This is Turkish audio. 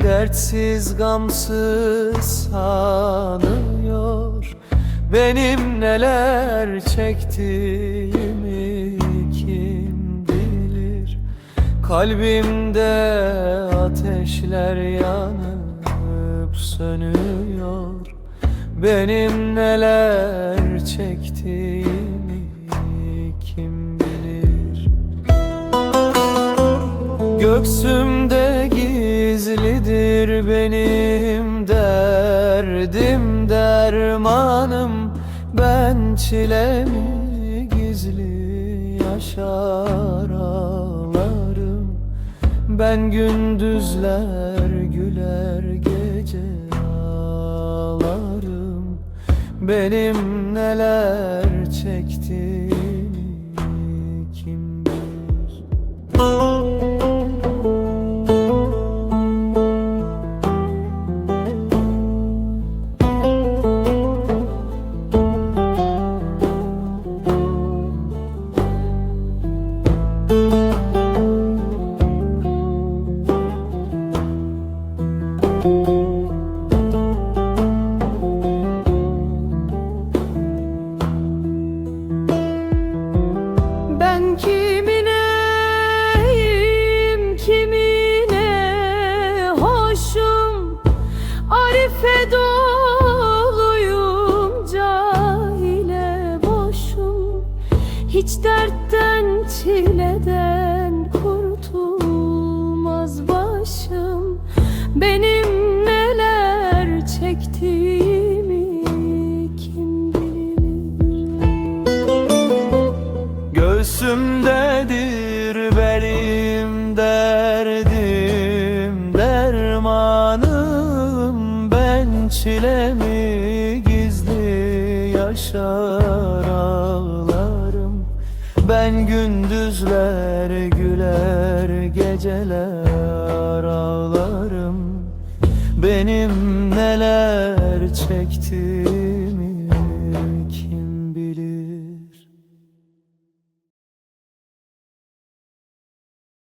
Dertsiz gamsız sanıyor. Benim neler çektiğimi kim bilir. Kalbimde ateşler yanıp sönüyor. Benim neler çektiğimi kim Göksümde gizlidir benim derdim dermanım. Ben çilemi gizli yaşar ağlarım. Ben gündüzler güler gece ağlarım. Benim neler çektiğimi Ben kimineyim kimine hoşum? Arife doluyum Hiç dertten çileden kurtulmaz başım. Benim neler çektiğimi kim bilir. Göğsümdedir benim derdim dermanım Ben çilemi gizli yaşar ağlarım Ben gündüzler güler geceler ağlarım. Benim neler çektiğimi